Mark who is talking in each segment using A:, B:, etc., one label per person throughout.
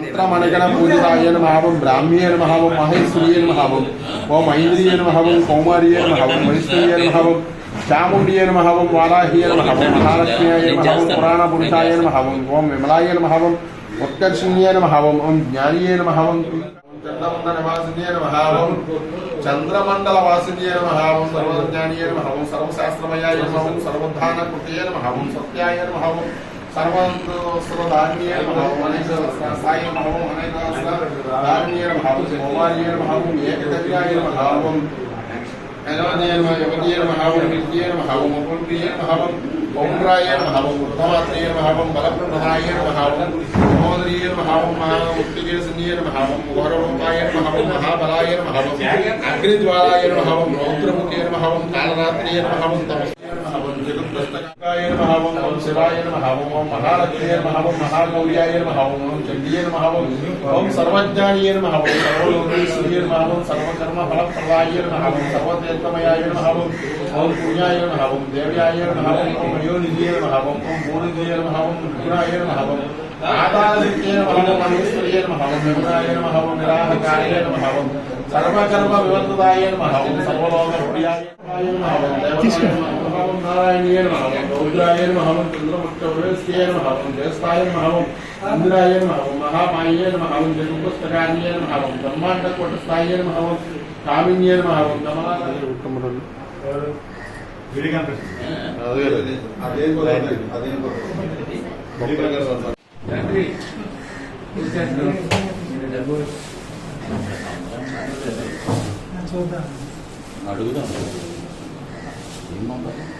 A: మంత్రమణగణ పూజితాయ నమః బ్రాహ్మీయ నమః మహేశ్వరీయ నమః ఓం ఐంద్రియ నమః కౌమార్యే నమః వైష్ణవీయ నమః చాముండియ నమః వారాహీయ నమః మహాలక్ష్మ్యాయ నమః పురాణ పురుషాయ నమః ఓం విమలాయ నమః ఉత్కర్షణీయ నమః ఓం జ్ఞానీయ నమః చంద్రమండలవాసిన్యే నమః ఓం చంద్రమండల వాసిన్యే నమః ఓం సర్వజ్ఞానియే నమః ఓం సర్వశాస్త్రమయాయ నమః సర్వధాన కృతయ నమః సత్యాయ నమః ಸರ್ವೊಂದು ವಸ್ತುವ ಧಾರ್ಮೀಯರ ಭಾವ ಅನೇಕ ಸಾಯಿ ಭಾವ ಅನೇಕ ಧಾರ್ಮೀಯರ ಭಾವ ಮೌಮಾರಿಯರ ಭಾವ ಏಕತವ್ಯಾಯರ ಭಾವಂ ಯಜಮಾನಿಯರ ಯುವತಿಯರ ಭಾವಂ ಹಿರಿಯರ ಭಾವಂ ಅಪೂರ್ವಿಯರ ಭಾವಂ ಪೌಂಡ್ರಾಯರ ಭಾವಂ ವೃದ್ಧಮಾತ್ರೆಯರ ಭಾವಂ ಬಲಪ್ರಧಾಯರ ಭಾವಂ ಸಹೋದರಿಯರ ಭಾವಂ ಮಹಾಮುಕ್ತಿಗೇಸನಿಯರ ಭಾವಂ ಗೌರವಮಾಯರ ಭಾವಂ ಮಹಾಬಲಾಯರ ಭಾವಂ ಅಗ್ನಿಜ್ವಾಲಾಯರ ಭಾವಂ ರೌದ್ರಮುಖೇರ ಭಾವಂ ಕಾಲರಾತ್ರಿಯರ ಭಾವಂ ತಮಸ್ నమః ఓం ఘోరరూపాయ నమః ఓం మహాబలాయ నమః ఓం అగ్నిజ్వాలాయ నమః ఓం రౌద్రముఖే నమః ఓం కాలరాత్రియ నమః ఓం తమస్య నమః ఓం జగత్పుస్తకాయ నమః ఓం ఓం శివాయ నమః ఓం ఓం మహాలక్ష్మీ నమః ఓం మహాగౌర్యాయ నమః ఓం ఓం చండీయ నమః ఓం ఓం సర్వజ్ఞానీయ నమః ఓం సర్వలోకేశ్వర్య నమః ఓం సర్వకర్మ ఫలప్రదాయ నమః ఓం సర్వతీర్థమయాయ నమః ఓం ఓం నారాయణీయ ఓం రౌద్రాయ ఓం చంద్రముఖ్య నమః ఓం ఇంద్రాయ ఓం మహామాయ జగత్పుస్తకాయ నమః ఓం బ్రహ్మాండ కోటస్థాయ ఓం కామిన్య కమలాయ ఉత్తముడు
B: అడుగుదాం ఏమన్నా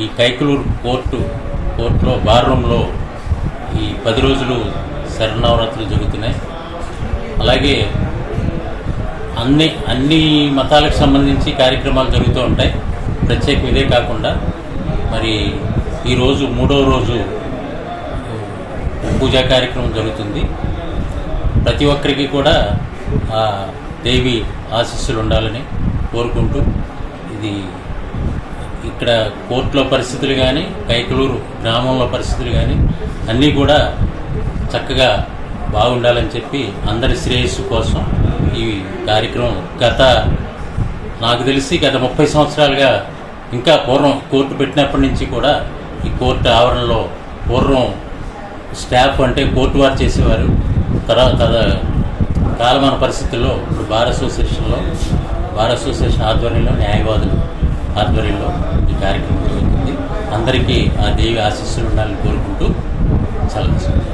B: ఈ కైకలూరు కోర్టు కోర్టులో బార్ రూమ్లో ఈ పది రోజులు శరణవరాత్రులు జరుగుతున్నాయి. అలాగే అన్ని అన్ని మతాలకు సంబంధించి కార్యక్రమాలు జరుగుతూ ఉంటాయి. ప్రత్యేకం ఇదే కాకుండా మరి ఈరోజు మూడవ రోజు పూజా కార్యక్రమం జరుగుతుంది. ప్రతి ఒక్కరికి కూడా ఆ దేవి ఆశీస్సులు ఉండాలని కోరుకుంటూ ఇది ఇక్కడ కోర్టులో పరిస్థితులు కానీ కైకలూరు గ్రామంలో పరిస్థితులు కానీ అన్నీ కూడా చక్కగా బాగుండాలని చెప్పి అందరి శ్రేయస్సు కోసం ఈ కార్యక్రమం గత నాకు తెలిసి గత ముప్పై సంవత్సరాలుగా ఇంకా పూర్వం కోర్టు పెట్టినప్పటి నుంచి కూడా ఈ కోర్టు ఆవరణలో పూర్వం స్టాఫ్ అంటే కోర్టు వారు చేసేవారు. తర్వాత కాలమాన పరిస్థితుల్లో ఇప్పుడు బార్ అసోసియేషన్లో బార్ అసోసియేషన్ ఆధ్వర్యంలో న్యాయవాదులు ఆధ్వర్యంలో ఈ కార్యక్రమం జరుగుతుంది. అందరికీ ఆ దేవి ఆశీస్సులు ఉండాలని కోరుకుంటూ సెలవు